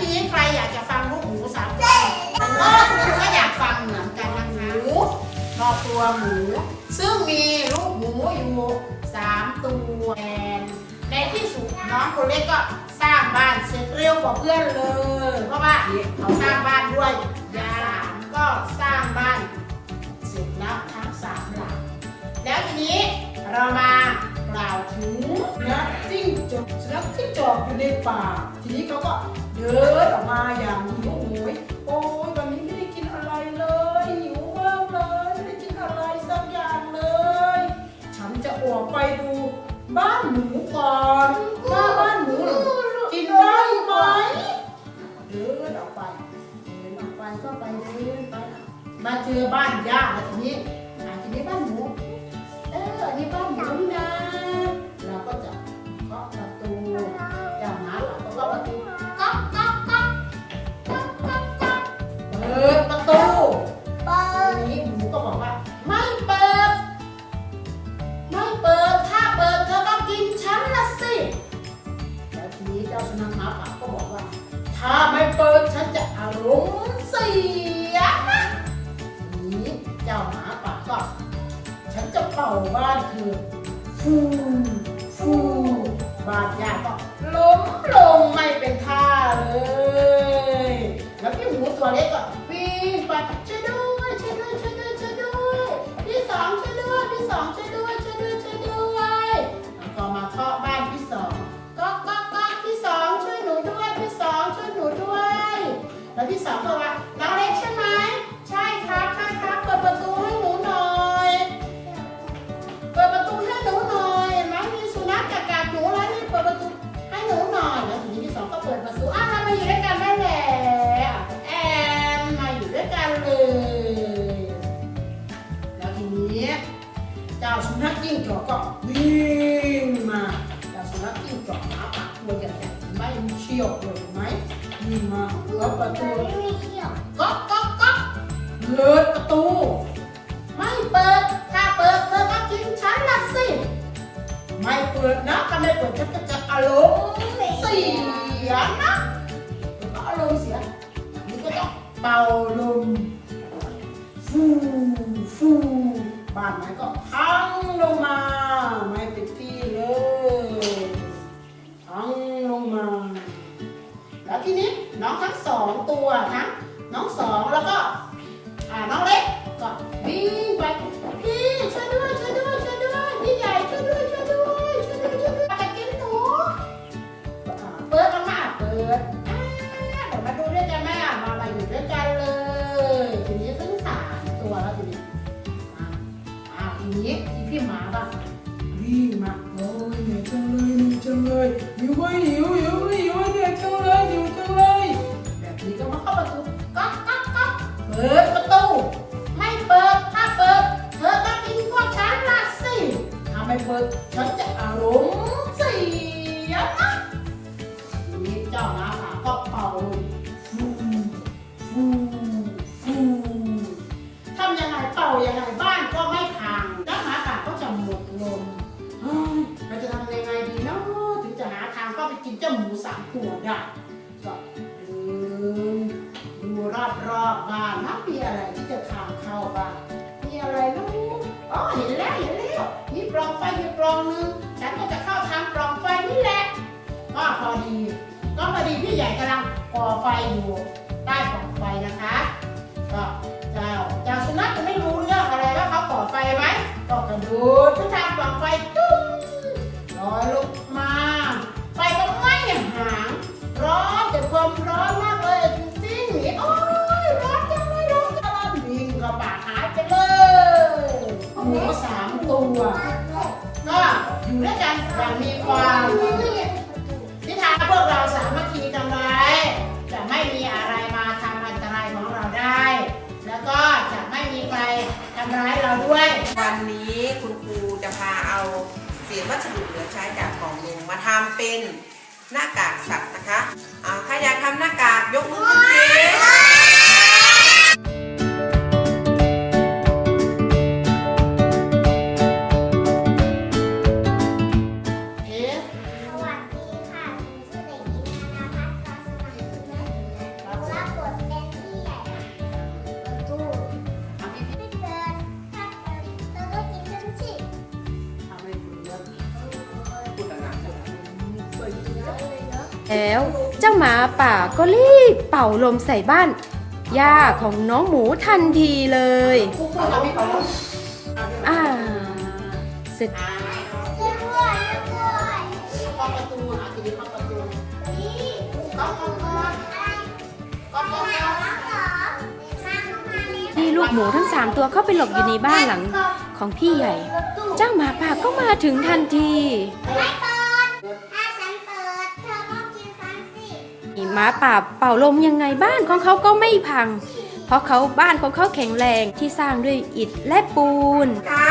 ทีนี้ใครอยากจะฟังลูกหมูสามตัวก็คุณก็อยากฟังเหมือนกันนะคะหมูรอบตัวหมู ซึ่งมีลูกหมูอยู่สามตัวแอนในที่สุดน้องคนเล็กก็สร้างบ้านเสร็จเร็วกว่าเพื่อนเลย เพราะว่าเขาสร้างบ้านด้วยยาก็สร้างบ้านเสร็จแล้วทั้งสามหลังแล้วทีนี้เรามากล่าวถึงนะจิ้งจกสุนัขจิ้งจอกอยู่ในป่า ทีนี้เขาก็ เดินออกมาอย่างหิวโหยโอ้ยวันนี้ไม่ได้กินอะไรเลยหิวมากเลยไม่ได้กินอะไรสักอย่างเลย ฉันจะออกไปดูบ้านหมูก่อนว่าบ้านหมูน่ะกินได้ไหมเดินออกไปเดินออกไปก็ไปเดินไปมาเจอบ้านย่าแล้วทีนี้อ่าทีนี้บ้านหมู จ้าสุนัขหมาป่าก็บอกว่า ถ้าไม่เปิดฉันจะอารมณ์เสียนะทีนี้เจ้าหมาป่าก็ฉันจะเป่าบ้านเธอฟูฟูบ้านยาก็ล้มลงไม่เป็นท่าเลย แล้วพี่หมูตัวเล็กก็วิ่งไปช่วยด้วย จอกก็วิ่งมาเจ้าสุนัขจิ้งจอกหมาปากตัวใหญ่ๆไม่มีเชี่ยวเลยเห็นไหมวิ่งมาแล้วประตูก๊อกก๊อกก๊อกเปิดประตู ไม่เปิด ถ้าเปิดเธอก็กินฉันละสิไม่เปิดนะถ้าไม่เปิดฉันก็จะอารมณ์เสียนะก็อารมณ์เสียนี่ก็จะเป่าลมฟูฟู บ้านไม้ก็พังลงมาไม่เป็นที่เลยพังลงมาแล้วทีนี้น้องทั้งสองตัวทั้งน้องสองแล้วก็อ่าน้องเล็กก็วิ่งไป วิ่งมาโอ้ยเหนื่อยจังเลยเหนื่อยจังเลยหิวไหมหิวหิวหิวเหนื่อยจังเลยหิวจังเลยแบบนี้ก็มาเข้าประตูก๊อกก๊อกก๊อกเปิดประตู ไม่เปิดถ้าเปิด เธอก็กินพวกฉันละสิถ้าไม่เปิดฉันจะอารมณ์เสียนะนี้เจ้าหน้าผาก็เป่าฟูฟูฟูทำยังไงเป่ายังไง สามตัวได้ก็เดินดูรอบรอบบ้านนะมีอะไรที่จะทางเข้าบ้านมีอะไรนะอ๋อเห็นแล้วเห็นแล้วมีปล่องไฟอยู่ปล่องนึงฉันก็จะเข้าทางปล่องไฟนี่แหละก็พอดี ก็พอดีพี่ใหญ่กำลังก่อไฟอยู่ หมูสามตัว ก็อยู่ด้วยกันอย่างมีความนิทานพวกเราสามัคคีกันไว้จะไม่มีอะไรมาทำอันตรายของเราได้ แล้วก็จะไม่มีใครทำร้ายเราด้วย วันนี้คุณครูจะพาเอาเศษวัสดุเหลือใช้จากกล่องหนึ่งมาทำเป็นหน้ากากสัตว์นะคะอ่าใครอยากทำหน้ากากยกมือ แล้ว เจ้าหมาป่าก็รีบเป่าลมใส่บ้านย่าของน้องหมูทันทีเลยอ่าเสร็จที่ลูกหมูทั้งสามตัวเข้าไปหลบอยู่ในบ้านหลังของพี่ใหญ่ เจ้าหมาป่าก็มาถึงทันที หมาป่าเป่าลมยังไงบ้านของเขาก็ไม่พัง เพราะเขาบ้านของเขาแข็งแรงที่สร้างด้วยอิฐและปูนคะ